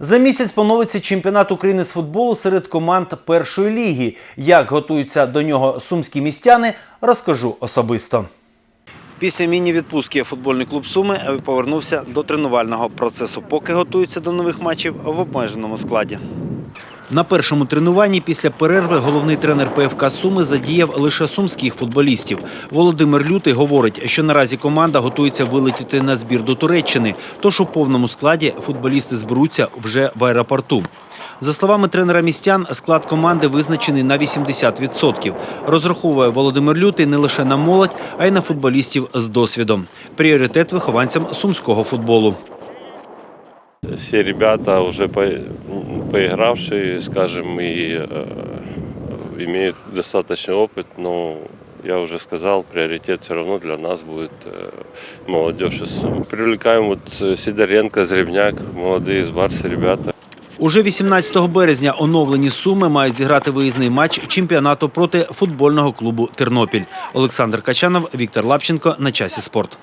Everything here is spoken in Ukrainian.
За місяць поновиться чемпіонат України з футболу серед команд першої ліги. Як готуються до нього сумські містяни, розкажу особисто. Після міні-відпустки футбольний клуб Суми повернувся до тренувального процесу, поки готується до нових матчів в обмеженому складі. На першому тренуванні після перерви головний тренер ПФК Суми задіяв лише сумських футболістів. Володимир Лютий говорить, що наразі команда готується вилетіти на збір до Туреччини, тож у повному складі футболісти зберуться вже в аеропорту. За словами тренера містян, склад команди визначений на 80%. Розраховує Володимир Лютий не лише на молодь, а й на футболістів з досвідом. Пріоритет вихованцям сумського футболу. Все ребята уже по, поигравшие, скажем, и э, имеют достаточный опыт, но я уже сказал, приоритет все равно для нас будет э, молодежь из Сум. Привлекаем вот э, Сидоренко, Зребняк, молодые из Барса ребята. Уже 18 березня оновлені суми мають зіграти виїзний матч чемпіонату проти футбольного клубу Тернопіль. Олександр Качанов, Віктор Лапченко на часі спорт.